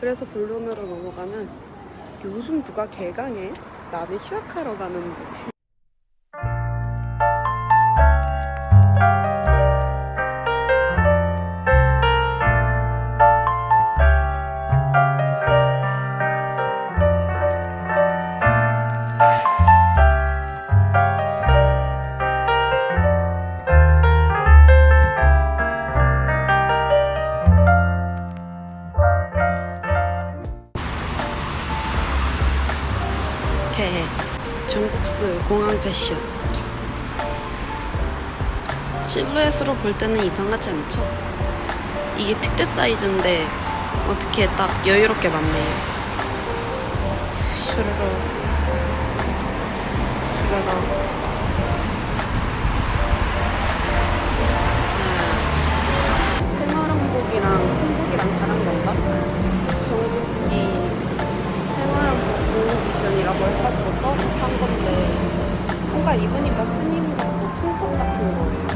그래서 본론으로 넘어가면 요즘 누가 개강해? 나는 휴학하러 가는데. 전국스 공항 패션. 실루엣으로 볼 때는 이상하지 않죠? 이게 특대 사이즈인데 어떻게 딱 여유롭게 맞네요 슈르르. 슈르르 뭔가 입으니까 스님 같고 승복 같은 거예요.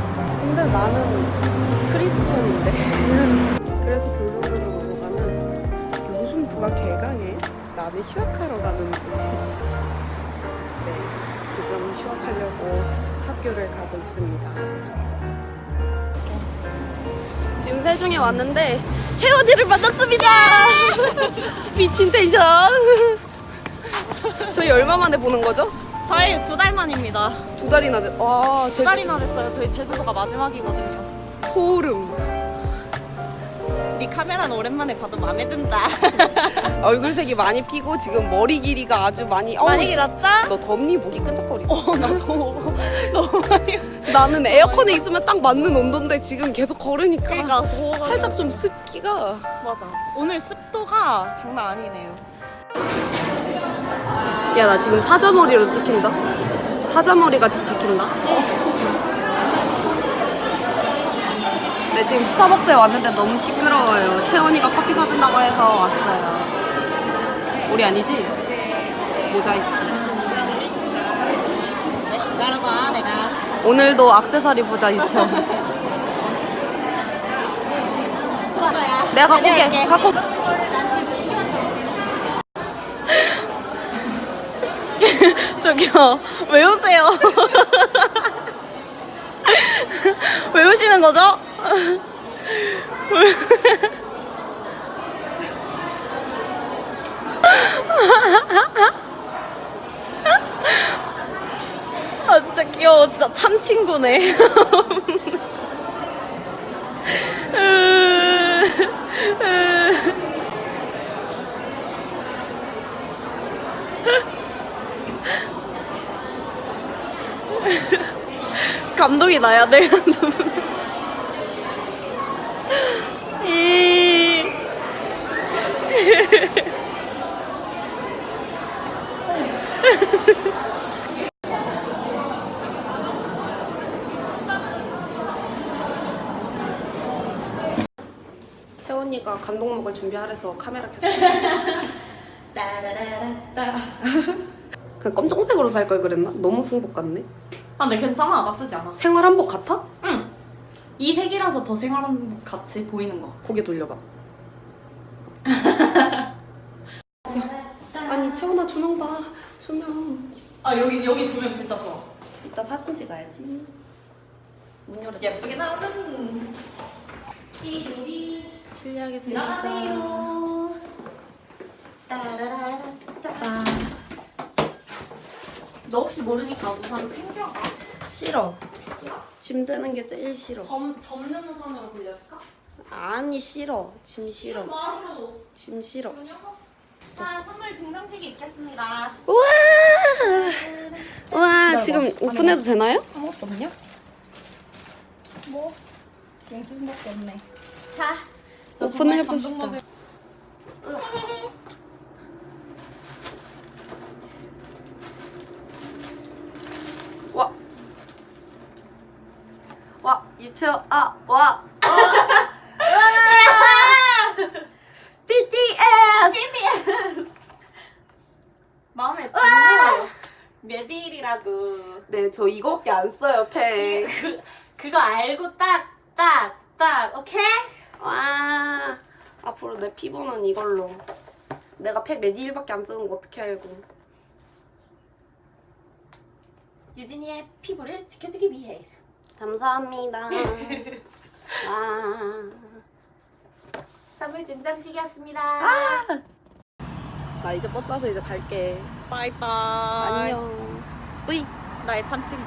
근데 나는 크리스천인데. 그래서 본론으로 넘어가면 요즘 누가 개강해? 나는 휴학하러 가는데. 네, 지금 휴학하려고 학교를 가고 있습니다. 지금 세종에 왔는데 채원이를 만났습니다. 미친 텐션. 저희 얼마 만에 보는 거죠? 저희 두 달 만입니다. 두 달이나 됐. 와, 두제 달이나 됐어요. 저희 제주도가 마지막이거든요. 소름. 이 카메라는 오랜만에 봐도 마음에 든다. 얼굴색이 많이 피고 지금 머리 길이가 아주 많이. 어, 많이 길었죠? 너 덥니? 목이 끈적거리. 어, 나 더워. 너무 많이. 나는 에어컨에 있으면 딱 맞는 온도인데 지금 계속 걸으니까 그러니까 더워가지고. 살짝 좀 습기가. 맞아. 오늘 습도가 장난 아니네요. 야, 나 지금 사자머리로 찍힌다. 사자머리 같이 찍힌다. 네, 지금 스타벅스에 왔는데 너무 시끄러워요. 채원이가 커피 사준다고 해서 왔어요. 우리 아니지? 모자이크. 따라봐, 내가. 오늘도 악세사리 부자 유채원. 내가 갖고 올게. 다녀올게. 갖고. 저기요, 왜 오세요? 왜 오시는 거죠? 아 진짜 귀여워 진짜 참 친구네 감동이 나야 돼 이... 채원이가 감동먹을 준비하래서 카메라 켰어. 따라라라따. 그냥 검정색으로 살 걸 그랬나? 너무 승복 같네. 아 근데 괜찮아 나쁘지 않아 생활 한복 같아? 응. 이 색이라서 더 생활한 같이 보이는 거. 고개 돌려봐. 아니 채원아 조명 봐. 조명. 아 여기 여기 두 명 진짜 좋아. 이따 사진 찍어야지. 문 열어. 예쁘게 나오는. 삐리리 실례하겠습니다. 들어가세요. 따라라라따. 너 혹시 모르니까 우선 챙겨가. 싫어. 짐 드는 게 제일 싫어. 점 접는 우선으로 빌려줄까? 아니 싫어. 짐 싫어. 바로. 짐 싫어. 자 선물 증정식이 있겠습니다. 우와. 우와 지금 오픈해도 되나요? 아무것도 없냐? 뭐 영수증밖에 없네. 자, 저 오픈을 정말 해봅시다. 감동 먹을- 와. 와 유채원 아 와. BTS. 마음에 들어. 몇 일이라고. 네, 저 이거밖에 안 써요, 펜. 그 그거 알고 딱 딱 딱 오케이? 와. 앞으로 내 피부는 이걸로. 내가 팩 메디힐밖에 안 쓰는 거 어떻게 알고. 유진이의 피부를 지켜주기 위해. 감사합니다. 아. 선물 증정식이었습니다. 나 이제 버스 타서 이제 갈게. 바이바이. 안녕. 뿌이. 나의 참 친구.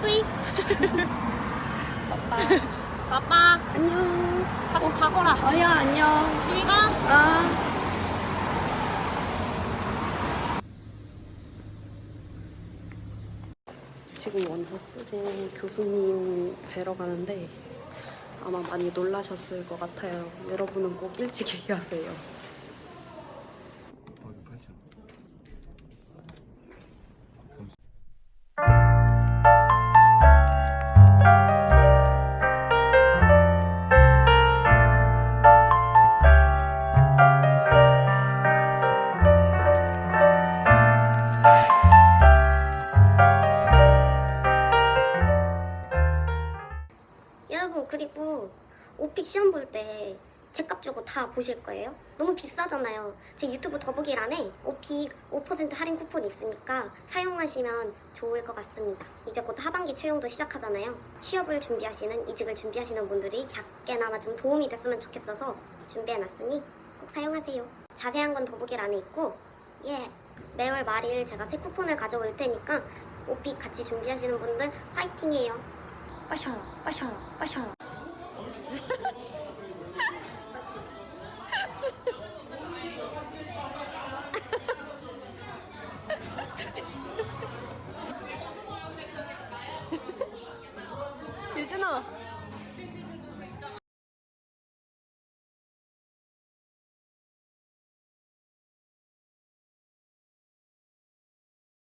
뿌이. 빠빠. 빠빠. 안녕. 가고 가거라. 어야 안녕. 조심히 가. 아. 지금 원서스에 교수님 뵈러 가는데 아마 많이 놀라셨을 것 같아요. 여러분은 꼭 일찍 얘기하세요. 볼 때 제 값 주고 다 보실 거예요? 너무 비싸잖아요. 제 유튜브 더보기란에 오픽 5% 할인 쿠폰이 있으니까 사용하시면 좋을 것 같습니다. 이제 곧 하반기 채용도 시작하잖아요. 취업을 준비하시는 이직을 준비하시는 분들이 밖에나마 좀 도움이 됐으면 좋겠어서 준비해놨으니 꼭 사용하세요. 자세한 건 더보기란에 있고 예 매월 말일 제가 새 쿠폰을 가져올 테니까 오픽 같이 준비하시는 분들 화이팅해요. 빠셔 빠셔 빠셔 유진아.